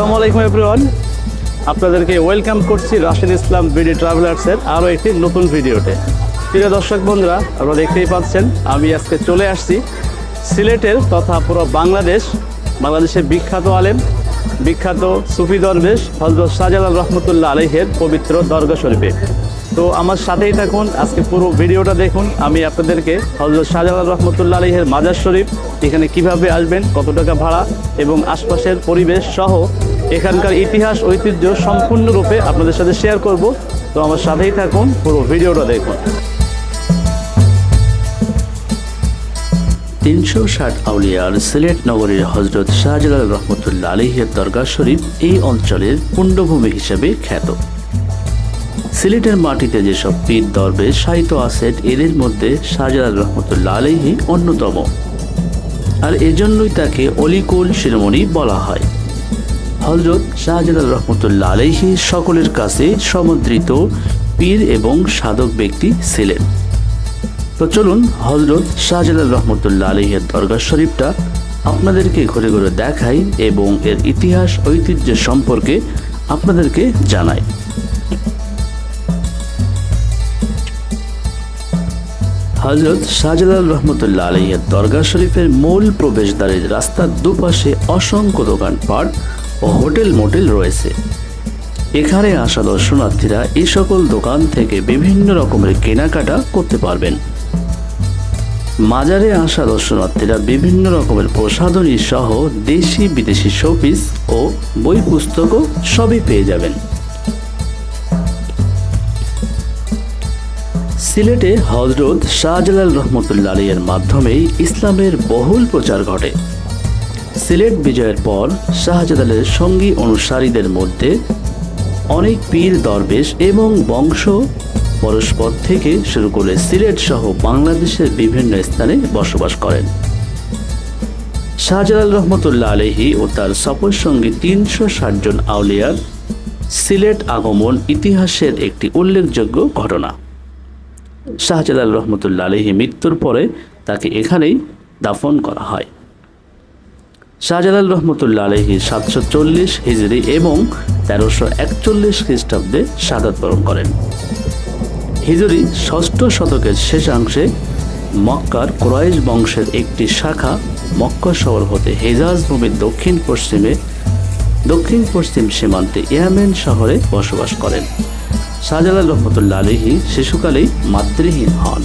আসসালামু আলাইকুম এভরিওয়ান আপনাদেরকে ওয়েলকাম করছি রাশিদ ইসলাম বিডি ট্রাভেলার্সের আরও একটি নতুন ভিডিওতে। প্রিয় দর্শক বন্ধুরা, আপনারা দেখতেই পাচ্ছেন, আমি আজকে চলে আসছি সিলেটের তথা পুরো বাংলাদেশ, বাংলাদেশের বিখ্যাত আলেম, বিখ্যাত সুফি দরবেশ হজরত শাহজালাল রহমতুল্লাহ আলহের পবিত্র দরগা শরীফে। তো আমার সাথেই থাকুন, আজকে পুরো ভিডিওটা দেখুন। আমি আপনাদেরকে হজরত শাহজালাল রহমতুল্লাহ আলহের মাজার শরীফ, এখানে কীভাবে আসবেন, কত টাকা ভাড়া, এবং আশপাশের পরিবেশ সহ এখানকার ইতিহাস, ঐতিহ্য সম্পূর্ণরূপে আপনাদের সাথে শেয়ার করব। তো আমার সাথেই থাকুন, পুরো ভিডিওটা দেখুন। তিনশো ষাট আউলিয়ার সিলেট নগরীর হজরত শাহজালাল রহমতুল্লাহ আলহের দরগা শরীফ এই অঞ্চলের পুণ্যভূমি হিসেবে খ্যাত। সিলেটের মাটিতে যেসব পীর দরবে সাহিত্য আছেন এদের মধ্যে শাহজালাল রহমতুল্লাহ আলহি অন্যতম। আর এজন্যই তাকে অলিকুল শিরোমণি বলা হয়। হজরত শাহজালাল রহমতুল্লাহ আলহি সকলের কাছে সমুদ্রিত পীর এবং সাধক ব্যক্তি ছিলেন। তো চলুন হজরত শাহজালাল রহমতুল্লাহ আলহের দরগা শরীফটা আপনাদেরকে ঘুরে ঘুরে দেখাই এবং এর ইতিহাস, ঐতিহ্য সম্পর্কে আপনাদেরকে জানাই। হজরত শাহজালাল রহমতুল্লাহ আলহের দরগা শরীফের মূল প্রবেশদ্বারের রাস্তার দুপাশে অসংখ্য দোকানপাট ও হোটেল মোটেল রয়েছে। এখানে আসা দর্শনার্থীরা এই সকল দোকান থেকে বিভিন্ন রকমের কেনাকাটা করতে পারবেন। মাজারে আসা দর্শনার্থীরা বিভিন্ন রকমের প্রসাধনী সহ দেশি বিদেশি শোপিস ও বই পুস্তকও সবই পেয়ে যাবেন। সিলেটে হজরত শাহজালাল রহমতুল্লা আলীর মাধ্যমেই ইসলামের বহুল প্রচার ঘটে। সিলেট বিজয়ের পর শাহজালালের সঙ্গী অনুসারীদের মধ্যে অনেক পীর দরবেশ এবং বংশ পরস্পর থেকে শুরু করে সিলেট সহ বাংলাদেশের বিভিন্ন স্থানে বসবাস করেন। শাহজালাল রহমতুল্লাহ আলহি ও তার সফর সঙ্গী তিনশো জন আউলিয়ার সিলেট আগমন ইতিহাসের একটি উল্লেখযোগ্য ঘটনা। শাহজালাল রহমতুল্লা আলহী মৃত্যুর পরে তাকে এখানেই দাফন করা হয়। শাহজালাল রহমতুল্লা আলহী সাতশো চল্লিশ হিজড়ি এবং তেরোশো একচল্লিশ খ্রিস্টাব্দে শাহাদ বরণ করেন। হিজরি ষষ্ঠ শতকের শেষাংশে মক্কার কোরাইশ বংশের একটি শাখা মক্কা শহর হতে হেজাজ ভূমির দক্ষিণ পশ্চিমে দক্ষিণ পশ্চিম সীমান্তে ইয়ামেন শহরে বসবাস করেন। শাহজালাল রহমতুল্লা আলহী শিশুকালেই মাতৃহীন হন।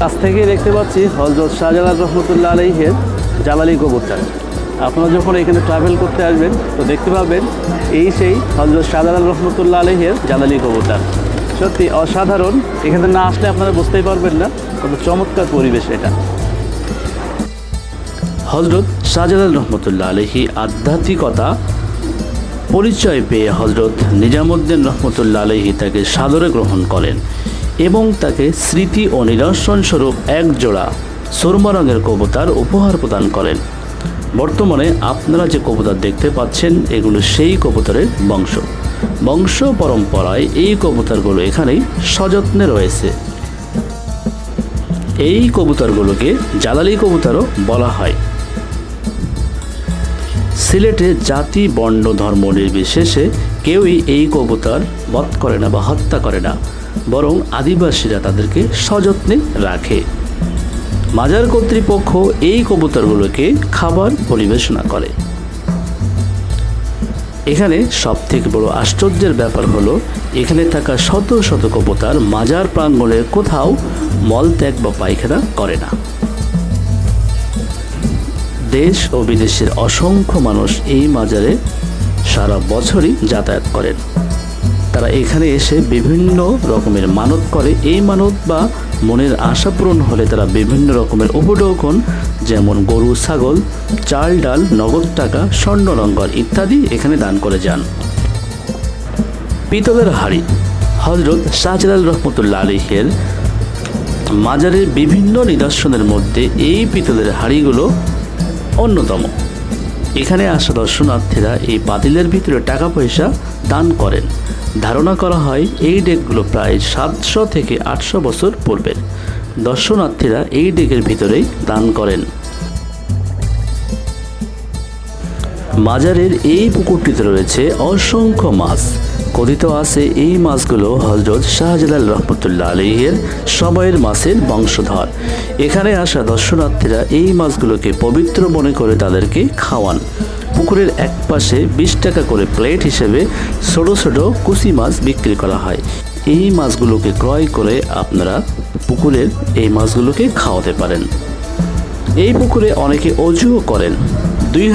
কাছ থেকে দেখতে পাচ্ছি হজরত শাহজালাল রহমতুল্লাহ আলহের জালালি কবুতর আপনারা যখন এখানে ট্রাভেল করতে আসবেন, তো দেখতে পাবেন এই সেই হজরত শাহজালাল রহমতুল্লাহ আলহের জালালি কবুতর সত্যি অসাধারণ। এখানে না আসলে আপনারা বুঝতেই পারবেন না, কত চমৎকার পরিবেশ এটা। হজরত শাহজালাল রহমতুল্লাহ আলহী আধ্যাত্মিকতা পরিচয় পেয়ে হজরত নিজামুদ্দিন রহমতুল্লাহ আলহী তাকে সাদরে গ্রহণ করেন। এবং তাকে স্মৃতি ও নিদর্শন স্বরূপ এক জোড়া সুরমা রঙের কবুতার উপহার প্রদান করেন। বর্তমানে আপনারা যে কবুতর দেখতে পাচ্ছেন, এগুলো সেই কবুতরের বংশ। বংশ পরম্পরায় এই কবুতরগুলো এখানেই সযত্নে রয়েছে। এই কবুতরগুলোকে জালালি কবুতরও বলা হয়। সিলেটে জাতি, বর্ণ, ধর্ম নির্বিশেষে কেউই এই কবুতর বধ করে না বা হত্যা করে না। বরং আদিবাসীরা তাদেরকে সযত্নে রাখে। মাজার কর্তৃপক্ষ এই কবুতরগুলোকে খাবার পরিবেশনা করে। এখানে সব থেকে বড় আশ্চর্যের ব্যাপার হলো, এখানে থাকা শত শত কবুতর মাজার প্রাঙ্গণের কোথাও মলত্যাগ বা পায়খানা করে না। দেশ ও বিদেশের অসংখ্য মানুষ এই মাজারে সারা বছরই যাতায়াত করেন। তারা এখানে এসে বিভিন্ন রকমের মানত করে। এই মানত বা মনের আশা পূরণ হলে তারা বিভিন্ন রকমের উপঢৌকন, যেমন গরু, ছাগল, চাল, ডাল, নগদ টাকা, স্বর্ণ রঙ্গর ইত্যাদি এখানে দান করে যান। পিতলের হাড়ি হজরত শাহজালাল রহমতুল্লাহ আলিহের মাজারের বিভিন্ন নিদর্শনের মধ্যে এই পিতলের হাড়িগুলো অন্যতম। এখানে আসা দর্শনার্থীরা এই পাতিলের ভিতরে টাকা পয়সা দান করেন। ধারণা করা হয় এই ডেকগুলো প্রায় সাতশো থেকে আটশো বছর পূর্বের। দর্শনার্থীরা এই ডেকের ভিতরেই দান করেন। মাজারের এই পুকুরটিতে রয়েছে অসংখ্য মাছ। কথিত আছে এই মাছগুলো হজরত শাহজালাল রহমতুল্লাহ আলহের সময়ের মাছের বংশধর। এখানে আসা দর্শনার্থীরা এই মাছগুলোকে পবিত্র মনে করে তাদেরকে খাওয়ান। পুকুরের এক পাশে বিশ টাকা করে প্লেট হিসেবে ছোটো ছোটো কুচি মাছ বিক্রি করা হয়। এই মাছগুলোকে ক্রয় করে আপনারা পুকুরের এই মাছগুলোকে খাওয়াতে পারেন। এই পুকুরে অনেকে অজুও করেন। দুই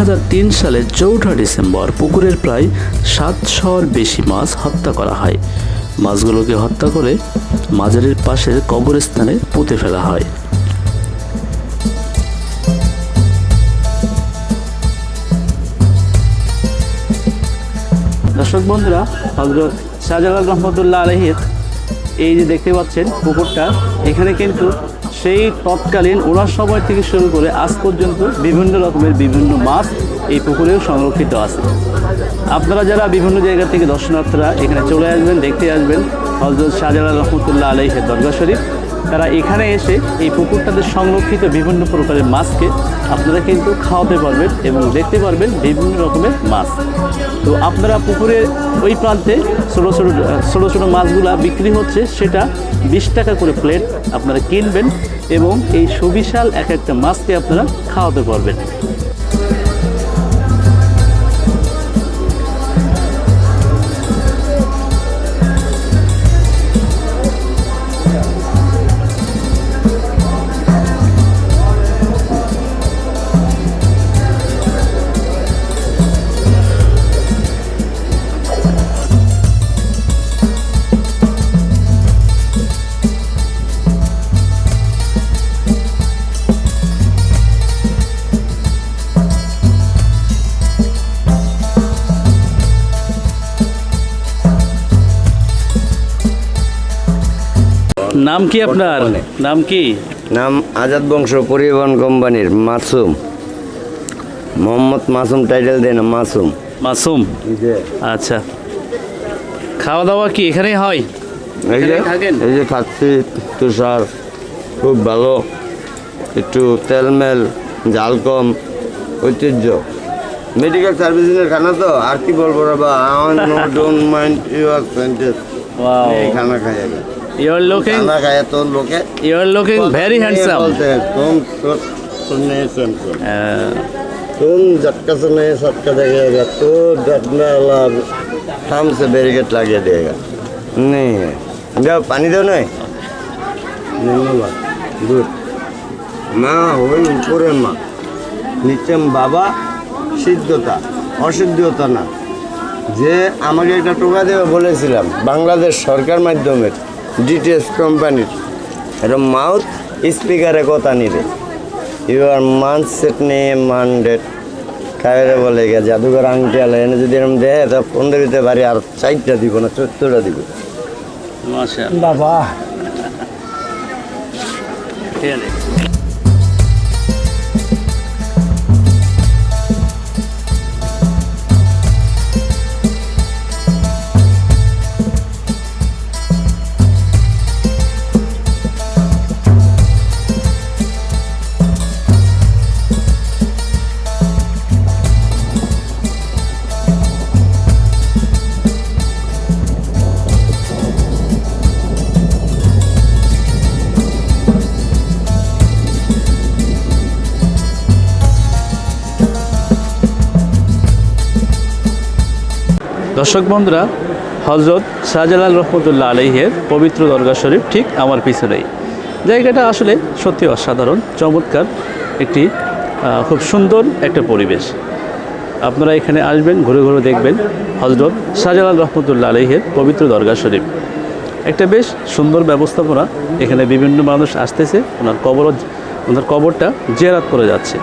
সালের চৌঠা ডিসেম্বর পুকুরের প্রায় সাতশোর বেশি মাছ হত্যা করা হয়। মাছগুলোকে হত্যা করে মাজারের পাশের কবরস্থানে পুঁতে ফেলা হয়। দর্শক বন্ধুরা হজরত শাহজালাল রহমতুল্লাহ আলহির এই যে দেখতে পাচ্ছেন পুকুরটা এখানে কিন্তু সেই তৎকালীন ওনার সময় থেকে শুরু করে আজ পর্যন্ত বিভিন্ন রকমের বিভিন্ন মাছ এই পুকুরেও সংরক্ষিত আছে। আপনারা যারা বিভিন্ন জায়গা থেকে দর্শনার্থীরা এখানে চলে আসবেন, দেখতে আসবেন হজরত শাহজালাল রহমতুল্লাহ আলহের দরগা শরীফ। তারা এখানে এসে এই পুকুরটাতে সংরক্ষিত বিভিন্ন প্রকারের মাছকে আপনারা কিন্তু খাওয়াতে পারবেন এবং দেখতে পারবেন বিভিন্ন রকমের মাছ। তো আপনারা পুকুরের ওই প্রান্তে ছোটো ছোটো ছোটো ছোটো মাছগুলা বিক্রি হচ্ছে, সেটা বিশ টাকা করে প্লেট আপনারা কিনবেন এবং এই সুবিশাল এক একটা মাছকে আপনারা খাওয়াতে পারবেন। নাম কি আপনার? নাম কি? নাম আজাদ বংশ পরিবহন কোম্পানির মাসুম। মোহাম্মদ মাসুম টাইটেল দেন মাসুম। মাসুম? আচ্ছা। খাওয়া দাওয়া কি এখানেই হয়? এই যে এই যে খাচ্ছি তুষার খুব ভালো। একটু তেলমেল জাল কম ঐতিহ্য। মেডিকেল সার্ভিসের খানা তো আর কি বলব রে বা? Don't mind you are wow এই খানা খাই আগে ইউ আর লুকিং খানা খায় তো লোকে you are looking very handsome बोलते हैं तुम तो सुनने से हमको तुम झटका से नहीं सटका देगा तो डरने वाला हम से बैरिकेड लगा देगा नहीं है जाओ पानी दो नहीं ধন্যবাদ গুড মা ওই উপরে মা নিচে বাবা সিদ্ধতা অসিদ্ধতা না যে আমাকে একটা টোকা দেবে বলেছিলাম বাংলাদেশ সরকার মাধ্যমে ডিটিএস কোম্পানির এটা মাউথ স্পিকারে কথা নিবে। ইউ আর মান সেট নিয়ে মানডেড কায়রে বলে গে জাদুঘর আংটি আলে এনে যদি এরকম দেয় তা পনেরো দিতে পারি আর চারটা দিব না চোদ্দটা দিব। বাবা। ঠিক নে। দর্শক বন্ধুরা হজরত শাহজালাল রহমতুল্লাহ আলহের পবিত্র দরগা শরীফ ঠিক আমার পিছনেই। জায়গাটা আসলে সত্যি অসাধারণ, চমৎকার একটি খুব সুন্দর একটা পরিবেশ। আপনারা এখানে আসবেন, ঘুরে ঘুরে দেখবেন হজরত শাহজালাল রহমতুল্লাহ আলহের পবিত্র দরগা শরীফ। একটা বেশ সুন্দর ব্যবস্থাপনা এখানে বিভিন্ন মানুষ আসতেছে, ওনার কবর ওনার কবরটা জেরাত করে যাচ্ছে।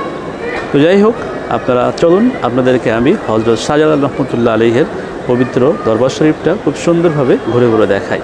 তো যাই হোক, আপনারা চলুন, আপনাদেরকে আমি হজরত শাহজালাল রহমতুল্লাহ আলহের পবিত্র দরবার শরীফটা খুব সুন্দরভাবে ঘুরে ঘুরে দেখাই।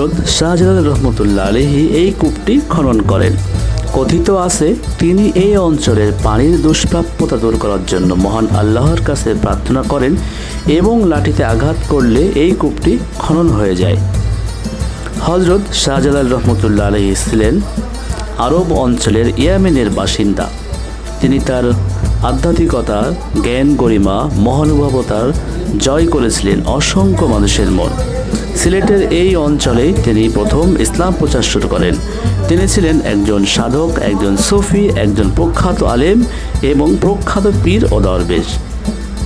হজরত শাহজালাল রহমতুল্লাহ আলহি এই কূপটি খনন করেন। কথিত আছে, তিনি এই অঞ্চলের পানির দুষ্প্রাপ্যতা দূর করার জন্য মহান আল্লাহর কাছে প্রার্থনা করেন এবং লাঠিতে আঘাত করলে এই কূপটি খনন হয়ে যায়। হজরত শাহজালাল রহমতুল্লাহ আলহি ছিলেন আরব অঞ্চলের ইয়ামেনের বাসিন্দা। তিনি তার আধ্যাত্মিকতা, জ্ঞান গরিমা, মহানুভবতার জয় করেছিলেন অসংখ্য মানুষের মন। সিলেটের এই অঞ্চলে তিনি প্রথম ইসলাম প্রচার শুরু করেন। তিনি ছিলেন একজন সাধক, একজন সুফি, একজন প্রখ্যাত আলেম এবং প্রখ্যাত পীর ও দরবেশ।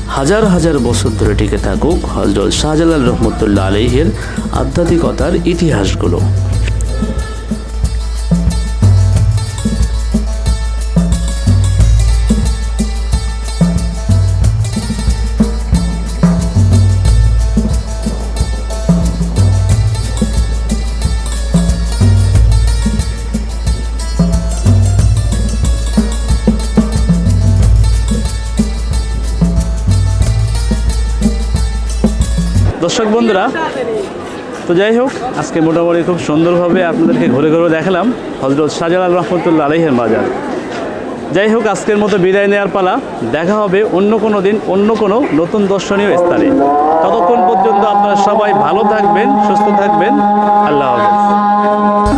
হাজার হাজার বছর ধরে টিকে থাকুক হজরত শাহজালাল রহমতুল্লাহ আলহের আধ্যাত্মিকতার ইতিহাসগুলো। বন্ধুরা, তো যাই হোক, আজকে মোটামুটি খুব সুন্দরভাবে আপনাদেরকে ঘুরে ঘুরে দেখালাম হজরত শাহজালাল রহমতুল্লা আলহের বাজার। যাই হোক, আজকের মতো বিদায় নেওয়ার পালা। দেখা হবে অন্য কোনো দিন, অন্য কোনো নতুন দর্শনীয় স্থানে। ততক্ষণ পর্যন্ত আপনারা সবাই ভালো থাকবেন, সুস্থ থাকবেন। আল্লাহ হাফেজ।